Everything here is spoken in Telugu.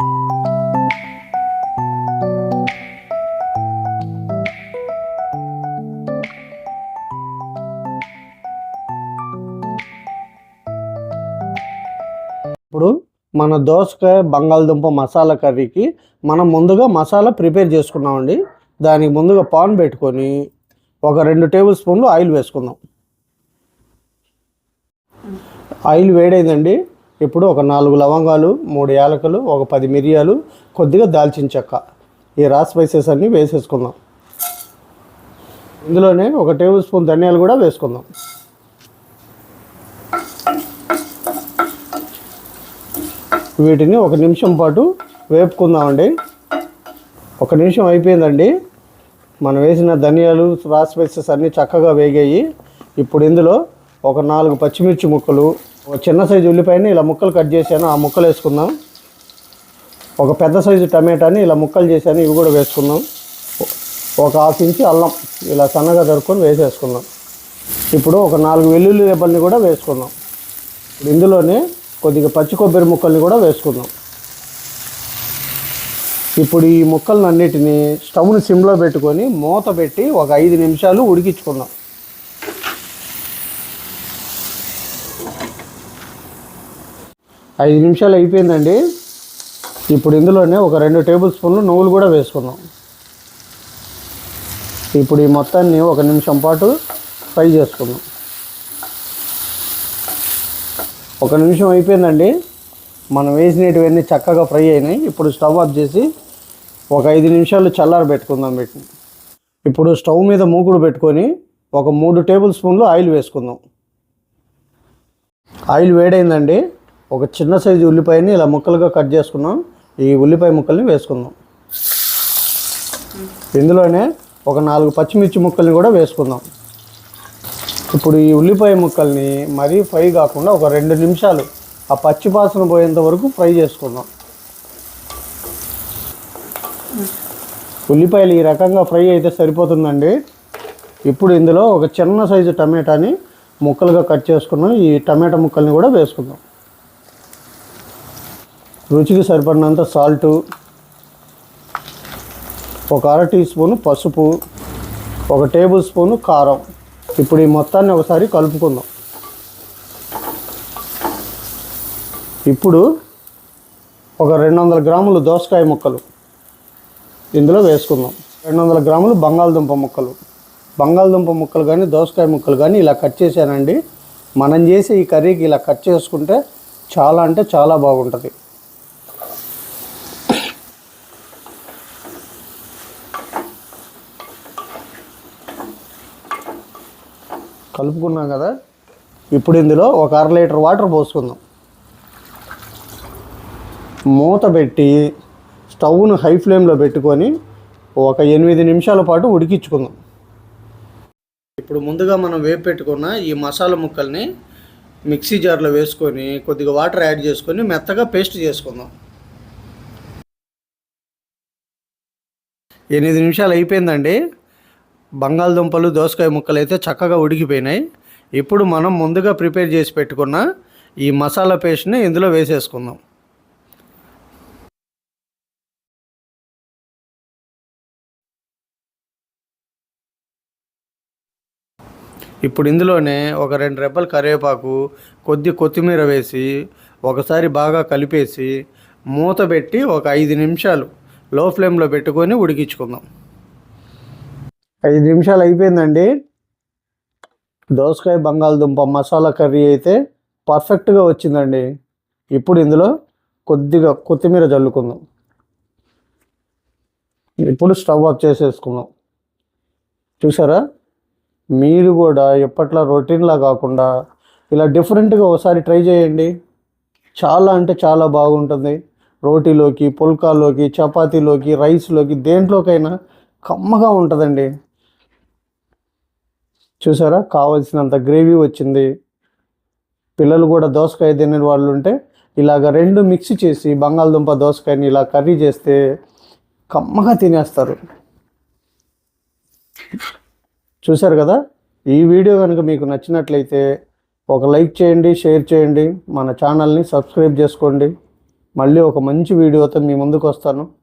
ఇప్పుడు మన దోసకాయ బంగాళదుంప మసాలా కర్రీకి మనం ముందుగా మసాలా ప్రిపేర్ చేసుకున్నామండి. దానికి ముందుగా పాన్ పెట్టుకొని ఒక రెండు టేబుల్ స్పూన్లు ఆయిల్ వేసుకుందాం. ఆయిల్ వేడైందండి. ఇప్పుడు ఒక నాలుగు లవంగాలు మూడు యాలకులు ఒక పది మిరియాలు కొద్దిగా దాల్చిన చెక్క. ఈ రా స్పైసెస్ అన్నీ వేసేసుకుందాం. ఇందులోనే ఒక టేబుల్ స్పూన్ ధనియాలు కూడా వేసుకుందాం. వీటిని ఒక నిమిషం పాటు వేపుకుందామండి. ఒక నిమిషం అయిపోయిందండి. మనం వేసిన ధనియాలు రా స్పైసెస్ అన్నీ చక్కగా వేగాయి. ఇప్పుడు ఇందులో ఒక నాలుగు పచ్చిమిర్చి ముక్కలు ఒక చిన్న సైజు ఉల్లిపాయని ఇలా ముక్కలు కట్ చేశాను. ఆ ముక్కలు వేసుకుందాం. ఒక పెద్ద సైజు టమాటాని ఇలా ముక్కలు చేశాను. ఇవి కూడా వేసుకుందాం. ఒక హాఫ్ ఇంచి అల్లం ఇలా సన్నగా దొరుకుని వేసేసుకుందాం. ఇప్పుడు ఒక నాలుగు వెల్లుల్లి రెబ్బల్ని కూడా వేసుకుందాం. ఇప్పుడు ఇందులోనే కొద్దిగా పచ్చి కొబ్బరి ముక్కల్ని కూడా వేసుకుందాం. ఇప్పుడు ఈ ముక్కలను అన్నిటినీ స్టవ్ని సిమ్లో పెట్టుకొని మూత పెట్టి ఒక ఐదు నిమిషాలు ఉడికించుకుందాం. ఐదు నిమిషాలు అయిపోయిందండి. ఇప్పుడు ఇందులోనే ఒక రెండు టేబుల్ స్పూన్లు నువ్వులు కూడా వేసుకుందాం ఇప్పుడు ఈ మొత్తాన్ని ఒక నిమిషం పాటు ఫ్రై చేసుకుందాం. ఒక నిమిషం అయిపోయిందండి. మనం వేసినటువన్నీ చక్కగా ఫ్రై అయినాయి. ఇప్పుడు స్టవ్ ఆఫ్ చేసి ఒక ఐదు నిమిషాలు చల్లార పెట్టుకుందాం వీటిని. ఇప్పుడు స్టవ్ మీద మూకుడు పెట్టుకొని ఒక మూడు టేబుల్ స్పూన్లు ఆయిల్ వేసుకుందాం. ఆయిల్ వేడైందండి. ఒక చిన్న సైజు ఉల్లిపాయని ఇలా ముక్కలుగా కట్ చేసుకున్నాం. ఈ ఉల్లిపాయ ముక్కల్ని వేసుకుందాం. ఇందులోనే ఒక నాలుగు పచ్చిమిర్చి ముక్కల్ని కూడా వేసుకుందాం. ఇప్పుడు ఈ ఉల్లిపాయ ముక్కల్ని మరీ ఫ్రై కాకుండా ఒక రెండు నిమిషాలు ఆ పచ్చి వాసన పోయేంత వరకు ఫ్రై చేసుకుందాం. ఉల్లిపాయలు ఈ రకంగా ఫ్రై అయితే సరిపోతుందండి. ఇప్పుడు ఇందులో ఒక చిన్న సైజు టమాటాని ముక్కలుగా కట్ చేసుకున్నాం. ఈ టమాటా ముక్కల్ని కూడా వేసుకుందాం. రుచికి సరిపడినంత సాల్టు ఒక అర టీ స్పూను పసుపు ఒక టేబుల్ స్పూను కారం. ఇప్పుడు ఈ మొత్తాన్ని ఒకసారి కలుపుకుందాం. ఇప్పుడు ఒక రెండు వందల గ్రాములు దోసకాయ ముక్కలు ఇందులో వేసుకుందాం. రెండు వందల గ్రాములు బంగాళదుంప ముక్కలు. బంగాళదుంప ముక్కలు కానీ దోసకాయ ముక్కలు కానీ ఇలా కట్ చేశానండి. మనం చేసే ఈ కర్రీకి ఇలా కట్ చేసుకుంటే చాలా అంటే చాలా బాగుంటుంది. కలుపుకున్నాం కదా ఇప్పుడు ఇందులో ఒక అర లీటర్ వాటర్ పోసుకుందాం. మూత పెట్టి స్టవ్ను హై ఫ్లేమ్లో పెట్టుకొని ఒక ఎనిమిది నిమిషాల పాటు ఉడికించుకుందాం. ఇప్పుడు ముందుగా మనం వేపు పెట్టుకున్న ఈ మసాలా ముక్కల్ని మిక్సీ జార్లో వేసుకొని కొద్దిగా వాటర్ యాడ్ చేసుకొని మెత్తగా పేస్ట్ చేసుకుందాం. ఎనిమిది నిమిషాలు అయిపోయిందండి. బంగాళదుంపలు దోసకాయ ముక్కలు అయితే చక్కగా ఉడికిపోయినాయి. ఇప్పుడు మనం ముందుగా ప్రిపేర్ చేసి పెట్టుకున్న ఈ మసాలా పేస్ట్ని ఇందులో వేసేసుకుందాం. ఇప్పుడు ఇందులోనే ఒక రెండు రెబ్బల కరివేపాకు కొద్ది కొత్తిమీర వేసి ఒకసారి బాగా కలిపేసి మూత పెట్టి ఒక ఐదు నిమిషాలు లో ఫ్లేమ్లో పెట్టుకొని ఉడికించుకుందాం. ఐదు నిమిషాలు అయిపోయిందండి. దోసకాయ బంగాళదుంప మసాలా కర్రీ అయితే పర్ఫెక్ట్గా వచ్చిందండి. ఇప్పుడు ఇందులో కొద్దిగా కొత్తిమీర చల్లుకుందాం. ఇప్పుడు స్టవ్ ఆఫ్ చేసేసుకుందాం. చూసారా? మీరు కూడా ఎప్పట్లా రొటీన్లా కాకుండా ఇలా డిఫరెంట్గా ఒకసారి ట్రై చేయండి. చాలా అంటే చాలా బాగుంటుంది. రోటీలోకి పుల్కాలోకి చపాతీలోకి రైస్లోకి దేంట్లోకైనా కమ్మగా ఉంటుందండి. చూసారా? కావలసినంత గ్రేవీ వచ్చింది. పిల్లలు కూడా దోసకాయ తినే వాళ్ళు ఉంటే ఇలాగ రెండు మిక్స్ చేసి బంగాళదుంప దోసకాయని ఇలా కర్రీ చేస్తే కమ్మగా తినేస్తారు. చూశారు కదా? ఈ వీడియో కనుక మీకు నచ్చినట్లయితే ఒక లైక్ చేయండి షేర్ చేయండి మన ఛానల్ని సబ్స్క్రైబ్ చేసుకోండి. మళ్ళీ ఒక మంచి వీడియోతో మీ ముందుకు వస్తాను.